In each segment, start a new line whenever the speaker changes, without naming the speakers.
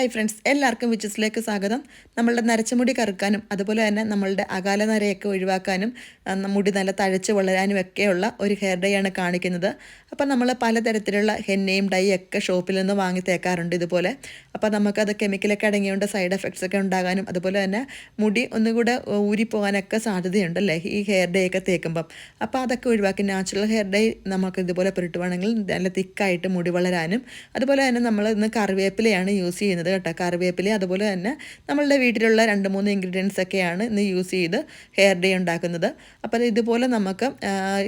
Hi friends എല്ലാവർക്കും വിച്ചസിലേക്ക് സ്വാഗതം. നമ്മളുടെ നരച്ചമുടി കറുക്കാനും അതുപോലെ തന്നെ നമ്മളുടെ അകാല നരയൊക്കെ ഒഴിവാക്കാനും മുടി നല്ല തഴച്ച് വളരാനും ഒക്കെയുള്ള ഒരു ഹെയർ ഡേ ആണ് കാണിക്കുന്നത്. അപ്പം നമ്മൾ പലതരത്തിലുള്ള ഹെന്നയും ഡൈ ഒക്കെ ഷോപ്പിൽ നിന്ന് വാങ്ങി തേക്കാറുണ്ട് ഇതുപോലെ. അപ്പോൾ നമുക്കത് കെമിക്കലൊക്കെ അടങ്ങിയുണ്ട് സൈഡ് എഫക്ട്സ് ഒക്കെ ഉണ്ടാകാനും അതുപോലെ തന്നെ മുടി ഒന്നുകൂടെ ഊരിപ്പോകാനൊക്കെ സാധ്യതയുണ്ടല്ലേ ഈ ഹെയർ ഡേ ഒക്കെ തേക്കുമ്പം. അപ്പോൾ അതൊക്കെ ഒഴിവാക്കി നാച്ചുറൽ ഹെയർ ഡേ നമുക്ക് ഇതുപോലെ പുരട്ടുവാണെങ്കിൽ നല്ല തിക്കായിട്ട് മുടി വളരാനും അതുപോലെ തന്നെ നമ്മൾ ഇന്ന് കറിവേപ്പിലയാണ് യൂസ് ചെയ്യുന്നത്. കേട്ടോ കറിവേപ്പില അതുപോലെ തന്നെ നമ്മളുടെ വീട്ടിലുള്ള രണ്ട് മൂന്ന് ഇൻഗ്രീഡിയൻസ് ഒക്കെയാണ് ഇന്ന് യൂസ് ചെയ്ത് ഹെയർ ഡേ ഉണ്ടാക്കുന്നത്. അപ്പോൾ ഇതുപോലെ നമുക്ക്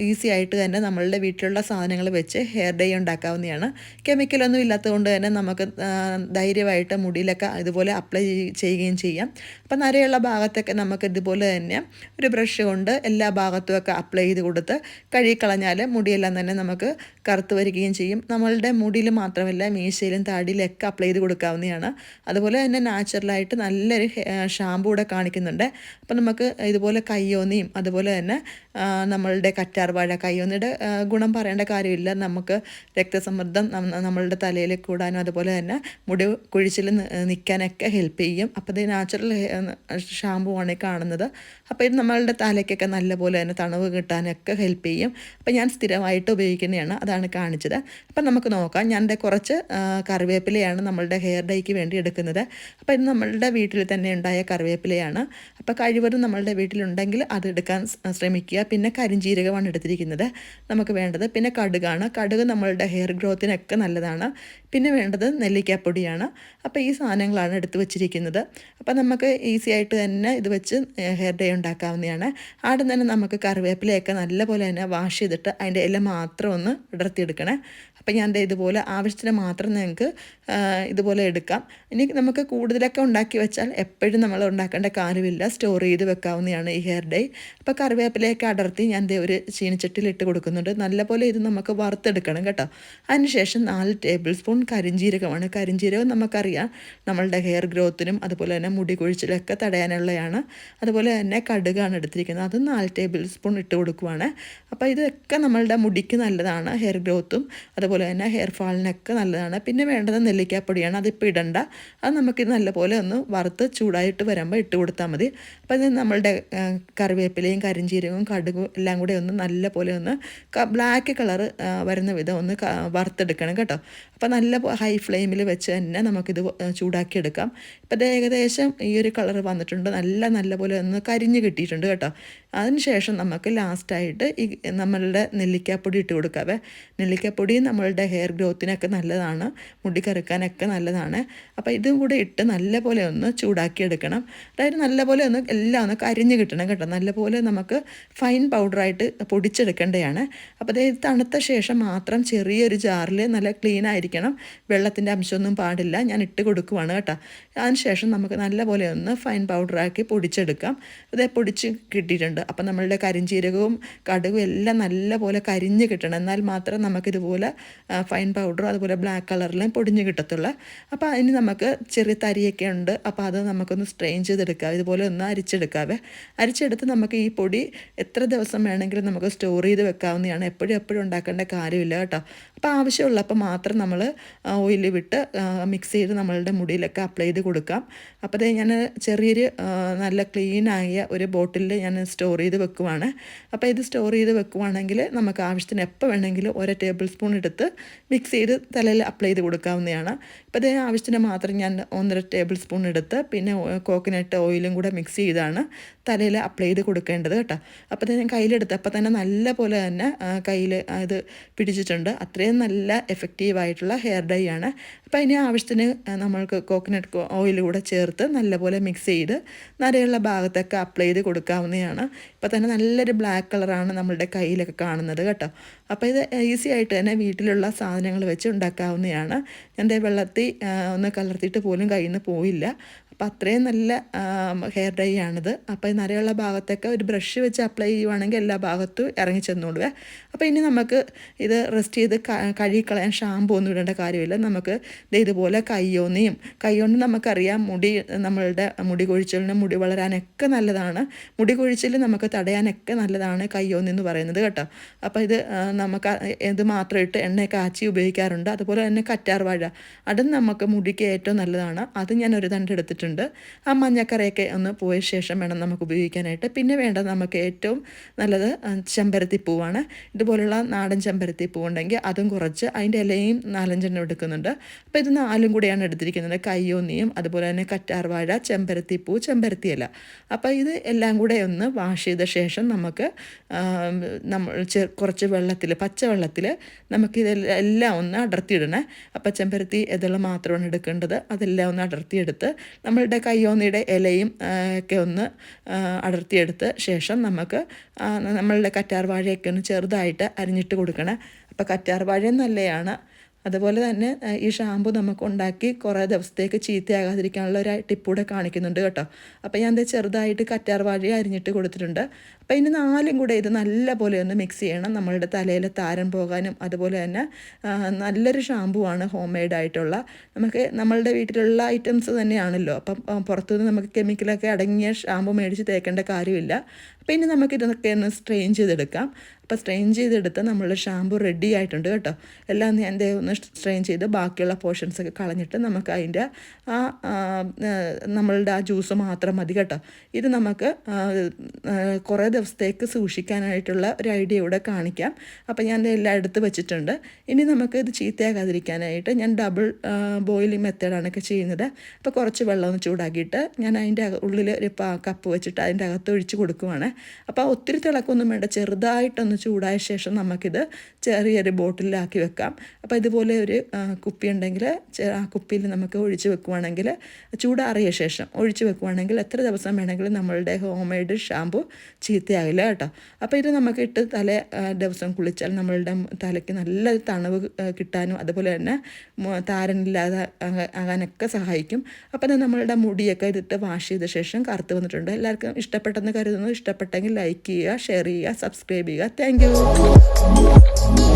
ഈസി ആയിട്ട് തന്നെ നമ്മളുടെ വീട്ടിലുള്ള സാധനങ്ങൾ വെച്ച് ഹെയർ ഡേ ഉണ്ടാക്കാവുന്നതാണ്. കെമിക്കലൊന്നും ഇല്ലാത്തതുകൊണ്ട് തന്നെ നമുക്ക് ധൈര്യമായിട്ട് മുടിയിലൊക്കെ ഇതുപോലെ അപ്ലൈ ചെയ്യുകയും ചെയ്യാം. അപ്പം നരയുള്ള ഭാഗത്തൊക്കെ നമുക്ക് ഇതുപോലെ തന്നെ ഒരു ബ്രഷ് കൊണ്ട് എല്ലാ ഭാഗത്തും ഒക്കെ അപ്ലൈ ചെയ്ത് കൊടുത്ത് കഴുകിക്കളഞ്ഞാൽ മുടിയെല്ലാം തന്നെ നമുക്ക് കറുത്ത് വരികയും ചെയ്യും. നമ്മളുടെ മുടിയിൽ മാത്രമല്ല മീശയിലും താടിയിലൊക്കെ അപ്ലൈ ചെയ്ത് കൊടുക്കാവുന്നതാണ്. അതുപോലെ തന്നെ നാച്ചുറലായിട്ട് നല്ലൊരു ഷാമ്പൂ കൂടെ കാണിക്കുന്നുണ്ട്. അപ്പം നമുക്ക് ഇതുപോലെ കയ്യോന്നിയും അതുപോലെ തന്നെ നമ്മളുടെ കറ്റാർവാഴ കയ്യോന്നിയുടെ ആ, ഗുണം പറയേണ്ട കാര്യമില്ല. നമുക്ക് രക്തസമ്മർദ്ദം നമ്മളുടെ തലയിൽ കൂടാനും അതുപോലെ തന്നെ മുടി കുഴിച്ചിൽ നിൽക്കാനൊക്കെ ഹെൽപ്പ് ചെയ്യും. അപ്പോൾ ഇത് നാച്ചുറൽ ഷാമ്പു ആണ് കാണുന്നത്. അപ്പോൾ ഇത് നമ്മളുടെ തലയ്ക്കൊക്കെ നല്ലപോലെ തന്നെ തണവ് കിട്ടാനൊക്കെ ഹെൽപ്പ് ചെയ്യും. അപ്പോൾ ഞാൻ സ്ഥിരമായിട്ട് ഉപയോഗിക്കുന്നതാണ് അതാണ് കാണിച്ചത്. അപ്പം നമുക്ക് നോക്കാം. ഞാൻ കുറച്ച് കറിവേപ്പിലയാണ് നമ്മളുടെ ഹെയർ ഡൈക്ക് വേണ്ടി എടുക്കുന്നത്. അപ്പോൾ ഇത് നമ്മളുടെ വീട്ടിൽ തന്നെ ഉണ്ടായ കറിവേപ്പിലയാണ്. അപ്പോൾ കഴിവതും നമ്മളുടെ വീട്ടിലുണ്ടെങ്കിൽ അത് എടുക്കാൻ സ്- പിന്നെ കരിഞ്ജീരകമാണ് എടുത്തിരിക്കുന്നത്. നമുക്ക് വേണ്ടത് പിന്നെ കടുകാണ്. കടുക് നമ്മളുടെ ഹെയർ ഗ്രോത്തിനൊക്കെ നല്ലതാണ്. പിന്നെ വേണ്ടത് നെല്ലിക്കാപ്പൊടിയാണ്. അപ്പോൾ ഈ സാധനങ്ങളാണ് എടുത്ത് വെച്ചിരിക്കുന്നത്. അപ്പോൾ നമുക്ക് ഈസി ആയിട്ട് തന്നെ ഇത് വെച്ച് ഹെയർ ഡേ ഉണ്ടാക്കാവുന്നതാണ്. ആദ്യം തന്നെ നമുക്ക് കറിവേപ്പിലയൊക്കെ നല്ലപോലെ തന്നെ വാഷ് ചെയ്തിട്ട് അതിന്റെ ഇല മാത്രം ഒന്ന് ഇടർത്തിയെടുക്കണേ അപ്പോൾ ഞാൻ ഇതുപോലെ ആവശ്യത്തിന് മാത്രം നിങ്ങൾക്ക് ഇതുപോലെ എടുക്കാം. ഇനി നമുക്ക് കൂടുതലൊക്കെ ഉണ്ടാക്കി വെച്ചാൽ എപ്പോഴും നമ്മൾ ഉണ്ടാക്കേണ്ട കാര്യമില്ല. സ്റ്റോർ ചെയ്ത് വെക്കാവുന്നതാണ് ഈ ഹെയർ ഡേ. അപ്പോൾ കറിവേപ്പിലയൊക്കെ അടർത്തി ഞാൻ ഒരു ചീനിച്ചട്ടിയിൽ ഇട്ട് കൊടുക്കുന്നുണ്ട്. നല്ലപോലെ ഇത് നമുക്ക് വറുത്തെടുക്കണം കേട്ടോ. അതിനുശേഷം നാല് ടേബിൾ സ്പൂൺ കരിഞ്ജീരകമാണ് കരിഞ്ജീരകം നമുക്കറിയാം നമ്മളുടെ ഹെയർ ഗ്രോത്തിനും അതുപോലെ തന്നെ മുടി കൊഴിച്ചിലൊക്കെ തടയാനുള്ളതാണ്. അതുപോലെ തന്നെ കടുകാണ് എടുത്തിരിക്കുന്നത്. അത് നാല് ടേബിൾ സ്പൂൺ ഇട്ട് കൊടുക്കുവാണ്. അപ്പോൾ ഇതൊക്കെ നമ്മളുടെ മുടിക്ക് നല്ലതാണ് ഹെയർ ഗ്രോത്തും. അതുപോലെ തന്നെ ഹെയർ ഫാളിനൊക്കെ നല്ലതാണ്. പിന്നെ വേണ്ടത് നെല്ലിക്കാപ്പൊടിയാണ്. അതിപ്പോൾ ഇടണ്ട. അത് നമുക്ക് നല്ലപോലെ ഒന്ന് വറുത്ത് ചൂടായിട്ട് വരുമ്പോൾ ഇട്ട് കൊടുത്താൽ മതി. അപ്പോൾ ഇത് നമ്മളുടെ കറിവേപ്പിലയും കരിഞ്ചീരകവും കടുകും എല്ലാം കൂടെ ഒന്ന് നല്ലപോലെ ഒന്ന് ബ്ലാക്ക് കളർ വരുന്ന വിധം ഒന്ന് വറുത്തെടുക്കണം കേട്ടോ. അപ്പോൾ നല്ല ഹൈ ഫ്ലെയിമിൽ വെച്ച് തന്നെ നമുക്കിത് ചൂടാക്കിയെടുക്കാം. ഇപ്പോൾ ഇത് ഏകദേശം ഈ ഒരു കളർ വന്നിട്ടുണ്ട്. നല്ല നല്ലപോലെ ഒന്ന് കരിഞ്ഞ് കിട്ടിയിട്ടുണ്ട് കേട്ടോ. അതിനുശേഷം നമുക്ക് ലാസ്റ്റായിട്ട് ഈ നമ്മളുടെ നെല്ലിക്കാപ്പൊടി ഇട്ട് കൊടുക്കാവേ. നെല്ലിക്കാപ്പൊടി നമ്മളുടെ ഹെയർ ഗ്രോത്തിനൊക്കെ നല്ലതാണ് മുടി കറുക്കാനൊക്കെ നല്ലതാണ്. അപ്പോൾ ഇതും കൂടെ ഇട്ട് നല്ലപോലെ ഒന്ന് ചൂടാക്കിയെടുക്കണം. അതായത് നല്ലപോലെ ഒന്ന് എല്ലാം ഒന്ന് കരിഞ്ഞ് കിട്ടണം കേട്ടോ. നല്ലപോലെ നമുക്ക് ഫൈൻ പൗഡറായിട്ട് പൊടിച്ചെടുക്കേണ്ടതാണ്. അപ്പോൾ അതായത് തണുത്ത ശേഷം മാത്രം ചെറിയൊരു ജാറിൽ നല്ല ക്ലീൻ ആയിരിക്കണം. വെള്ളത്തിന്റെ അംശമൊന്നും പാടില്ല. ഞാൻ ഇട്ട് കൊടുക്കുവാണ് കേട്ടോ. അതിനുശേഷം നമുക്ക് നല്ലപോലെ ഒന്ന് ഫൈൻ പൗഡറാക്കി പൊടിച്ചെടുക്കാം. ഇത് പൊടിച്ച് കിട്ടിയിട്ടുണ്ട്. അപ്പോൾ നമ്മളുടെ കരിഞ്ചീരകവും കടുകും എല്ലാം നല്ലപോലെ കരിഞ്ഞ് കിട്ടണം. എന്നാൽ മാത്രം നമുക്കിതുപോലെ ഫൈൻ പൗഡറും അതുപോലെ ബ്ലാക്ക് കളറിലും പൊടിഞ്ഞ് കിട്ടത്തുള്ളൂ. അപ്പോൾ അതിന് നമുക്ക് ചെറിയ തരിയൊക്കെ ഉണ്ട്. അപ്പോൾ അത് നമുക്കൊന്ന് സ്ട്രെയിൻ ചെയ്തെടുക്കാം. ഇതുപോലെ ഒന്ന് അരിച്ചെടുക്കാവേ. അരിച്ചെടുത്ത് നമുക്ക് ഈ പൊടി എത്ര ദിവസം വേണമെങ്കിലും നമുക്ക് സ്റ്റോർ ചെയ്ത് വെക്കാവുന്നതാണ്. എപ്പോഴും എപ്പോഴും ഉണ്ടാക്കേണ്ട കാര്യമില്ല കേട്ടോ. അപ്പോൾ ആവശ്യമുള്ളപ്പോൾ മാത്രം നമ്മൾ ഓയിൽ വിട്ട് മിക്സ് ചെയ്ത് നമ്മളുടെ മുടിയിലൊക്കെ അപ്ലൈ ചെയ്ത് കൊടുക്കാം. അപ്പോൾ അത് ഞാൻ ചെറിയൊരു നല്ല ക്ലീനായ ഒരു ബോട്ടിലിൽ ഞാൻ സ്റ്റോർ ചെയ്ത് വെക്കുവാണ്. അപ്പോൾ ഇത് സ്റ്റോർ ചെയ്ത് വെക്കുവാണെങ്കിൽ നമുക്ക് ആവശ്യത്തിന് എപ്പോൾ വേണമെങ്കിലും ഒരു ടേബിൾ സ്പൂൺ എടുത്ത് മിക്സ് ചെയ്ത് തലയിൽ അപ്ലൈ ചെയ്ത് കൊടുക്കാവുന്നതാണ്. ഇപ്പോൾ ഇത് ആവശ്യത്തിന് മാത്രം ഞാൻ ഒന്നര ടേബിൾ സ്പൂൺ എടുത്ത് പിന്നെ കോക്കനട്ട് ഓയിലും കൂടെ മിക്സ് ചെയ്താണ്. തലയിൽ അപ്ലൈ ചെയ്ത് കൊടുക്കേണ്ടത് കേട്ടോ. അപ്പോൾ തന്നെ ഞാൻ കയ്യിലെടുത്ത് അപ്പോൾ തന്നെ നല്ല പോലെ തന്നെ കയ്യിൽ ഇത് പിടിച്ചിട്ടുണ്ട്. അത്രയും നല്ല എഫക്റ്റീവായിട്ടുള്ള ഹെയർ ഡൈ ആണ്. അപ്പോൾ അതിന് ആവശ്യത്തിന് നമ്മൾക്ക് കോക്കനട്ട് ഓയിൽ കൂടെ ചേർത്ത് നല്ലപോലെ മിക്സ് ചെയ്ത് നരയുള്ള ഭാഗത്തൊക്കെ അപ്ലൈ ചെയ്ത് കൊടുക്കാവുന്നതാണ്. ഇപ്പോൾ തന്നെ നല്ലൊരു ബ്ലാക്ക് കളറാണ് നമ്മളുടെ കയ്യിലൊക്കെ കാണുന്നത് കേട്ടോ. അപ്പോൾ ഇത് ഈസി ആയിട്ട് തന്നെ വീട്ടിലുള്ള സാധനങ്ങൾ വെച്ച് ഉണ്ടാക്കാവുന്നതാണ്. ഞാൻ വെള്ളത്തിൽ ഒന്ന് കലർത്തിയിട്ട് പോലും കയ്യിൽ നിന്ന് പോയില്ല. അപ്പോൾ അത്രയും നല്ല ഹെയർ ഡൈ ആണിത്. അപ്പോൾ ഈ നരയുള്ള ഭാഗത്തൊക്കെ ഒരു ബ്രഷ് വെച്ച് അപ്ലൈ ചെയ്യുവാണെങ്കിൽ എല്ലാ ഭാഗത്തും ഇറങ്ങി ചെന്നോളുവേ അപ്പോൾ ഇനി നമുക്ക് ഇത് റെസ്റ്റ് ചെയ്ത് കഴുകിക്കളയാൻ ഷാമ്പു ഒന്നും ഇടേണ്ട കാര്യമില്ല. നമുക്ക് ഇതുപോലെ കയ്യോന്നിയും കയ്യോന്ന് നമുക്കറിയാം മുടി നമ്മളുടെ മുടി കൊഴിച്ചിലിന് മുടി വളരാനൊക്കെ നല്ലതാണ്. മുടി കൊഴിച്ചിൽ നമുക്ക് തടയാനൊക്കെ നല്ലതാണ് കയ്യോന്നി എന്ന് പറയുന്നത് കേട്ടോ. അപ്പോൾ ഇത് നമുക്ക് ഇത് മാത്രം ഇട്ട് എണ്ണ കാച്ചി ഉപയോഗിക്കാറുണ്ട്. അതുപോലെ തന്നെ കറ്റാർ വാഴ. അതും നമുക്ക് മുടിക്ക് ഏറ്റവും നല്ലതാണ്. അത് ഞാൻ ഒരു തണ്ട് എടുത്തിട്ടുണ്ട്. ആ മഞ്ഞക്കറയൊക്കെ ഒന്ന് പോയ ശേഷം വേണം നമുക്ക് ഉപയോഗിക്കാനായിട്ട്. പിന്നെ വേണ്ടത് നമുക്ക് ഏറ്റവും നല്ലത് ചെമ്പരത്തിപ്പൂവാണ് ചെമ്പരത്തി പൂവാണ്. ഇതുപോലുള്ള നാടൻ ചെമ്പരത്തി പൂ ഉണ്ടെങ്കിൽ അതും കുറച്ച്. അതിന്റെ ഇലയും നാലഞ്ചെണ്ണം എടുക്കുന്നുണ്ട്. അപ്പോൾ ഇത് നാലും കൂടെയാണ് എടുത്തിരിക്കുന്നത്. കയ്യോന്നിയും അതുപോലെ തന്നെ കറ്റാർവാഴ ചെമ്പരത്തി പൂ ചെമ്പരത്തി ഇല. അപ്പോൾ ഇത് എല്ലാം കൂടെ ഒന്ന് വാഷ് ചെയ്ത ശേഷം നമുക്ക് നമ്മൾ കുറച്ച് വെള്ളത്തിൽ പച്ചവെള്ളത്തിൽ നമുക്കിതെല്ലാം എല്ലാം ഒന്ന് അടർത്തിയിടണേ. അപ്പോൾ ചെമ്പരത്തി ഇതെല്ലാം മാത്രമാണ് എടുക്കേണ്ടത്. അതെല്ലാം ഒന്ന് അടർത്തിയെടുത്ത് നമ്മളുടെ കയ്യോന്നിയുടെ ഇലയും ഒക്കെ ഒന്ന് അടർത്തിയെടുത്ത് ശേഷം നമുക്ക് നമ്മളുടെ കറ്റാർ വാഴയൊക്കെ ഒന്ന് ചെറുതായിട്ട് അരിഞ്ഞിട്ട് കൊടുക്കണം. അപ്പോൾ കറ്റാർ വാഴയും നല്ലതാണ് അതുപോലെ തന്നെ ഈ ഷാമ്പു നമുക്ക് ഉണ്ടാക്കി കുറേ ദിവസത്തേക്ക് ചീത്തയാകാതിരിക്കാനുള്ള ഒരു ടിപ്പൂടെ കാണിക്കുന്നുണ്ട് കേട്ടോ. അപ്പോൾ ഞാൻ ദേ ചെറുതായിട്ട് കറ്റാർ വാഴ അരിഞ്ഞിട്ട് കൊടുത്തിട്ടുണ്ട്. അപ്പോൾ ഇനി നാലും കൂടെ ഇത് നല്ല പോലെ ഒന്ന് മിക്സ് ചെയ്യണം. നമ്മളുടെ തലയിൽ താരം പോകാനും അതുപോലെ തന്നെ നല്ലൊരു ഷാമ്പു ആണ് ഹോം മെയ്ഡ് ആയിട്ടുള്ള. നമുക്ക് നമ്മളുടെ വീട്ടിലുള്ള ഐറ്റംസ് തന്നെയാണല്ലോ. അപ്പം പുറത്തുനിന്ന് നമുക്ക് കെമിക്കലൊക്കെ അടങ്ങിയ ഷാമ്പു മേടിച്ച് തേക്കേണ്ട കാര്യമില്ല. അപ്പോൾ ഇനി നമുക്ക് ഇതൊക്കെ ഒന്ന് സ്ട്രെയിൻ ചെയ്തെടുക്കാം. അപ്പോൾ സ്ട്രെയിൻ ചെയ്തെടുത്ത് നമ്മളുടെ ഷാമ്പു റെഡി ആയിട്ടുണ്ട് കേട്ടോ. എല്ലാം ഞാൻ ദേ ഒന്ന് സ്ട്രെയിൻ ചെയ്ത് ബാക്കിയുള്ള പോർഷൻസ് ഒക്കെ കളഞ്ഞിട്ട് നമുക്ക് അതിന്റെ ആ നമ്മളുടെ ആ ജ്യൂസ് മാത്രം മതി കേട്ടോ. ഇത് നമുക്ക് കുറേ ദിവസത്തേക്ക് സൂക്ഷിക്കാനായിട്ടുള്ള ഒരു ഐഡിയ ഇവിടെ കാണിക്കാം. അപ്പോൾ ഞാൻ എല്ലാം എടുത്ത് വെച്ചിട്ടുണ്ട്. ഇനി നമുക്ക് ഇത് ചീത്തയാകാതിരിക്കാനായിട്ട് ഞാൻ ഡബിൾ ബോയിലിംഗ് മെത്തേഡാണ് ഒക്കെ ചെയ്യുന്നത്. അപ്പോൾ കുറച്ച് വെള്ളം ഒന്ന് ചൂടാക്കിയിട്ട് ഞാൻ അതിന്റെ ഉള്ളിൽ ഒരു കപ്പ് വെച്ചിട്ട് അതിന്റെ അകത്ത് ഒഴിച്ച് കൊടുക്കുവാണ്. അപ്പോൾ ഒത്തിരി തിളക്കൊന്നും വേണ്ട ചെറുതായിട്ടൊന്ന് ചൂടായ ശേഷം നമുക്കിത് ചെറിയൊരു ബോട്ടിലാക്കി വെക്കാം. അപ്പോൾ ഇതുപോലെ ഒരു കുപ്പി ഉണ്ടെങ്കിൽ ആ കുപ്പിയിൽ നമുക്ക് ഒഴിച്ച് വെക്കുവാണെങ്കിൽ ചൂടാറിയ ശേഷം ഒഴിച്ച് വെക്കുവാണെങ്കിൽ എത്ര ദിവസം വേണമെങ്കിലും നമ്മളുടെ ഹോം മെയ്ഡ് ഷാമ്പു ചീത്തയാകില്ല കേട്ടോ. അപ്പോൾ ഇത് നമുക്ക് ഇട്ട് തല ദിവസം കുളിച്ചാൽ നമ്മളുടെ തലയ്ക്ക് നല്ല തണവ് കിട്ടാനും അതുപോലെ തന്നെ താരനില്ലാതെ ആകാ- ആകാനൊക്കെ സഹായിക്കും. അപ്പോൾ അത് നമ്മളുടെ മുടിയൊക്കെ ഇതിട്ട് വാഷ് ചെയ്ത ശേഷം കറുത്ത് വന്നിട്ടുണ്ട്. എല്ലാവർക്കും ഇഷ്ടപ്പെട്ടെന്ന് കരുതുന്നു. ഇഷ്ടപ്പെട്ടെങ്കിൽ ലൈക്ക് ചെയ്യുക ഷെയർ ചെയ്യുക സബ്സ്ക്രൈബ് ചെയ്യുക. Thank you.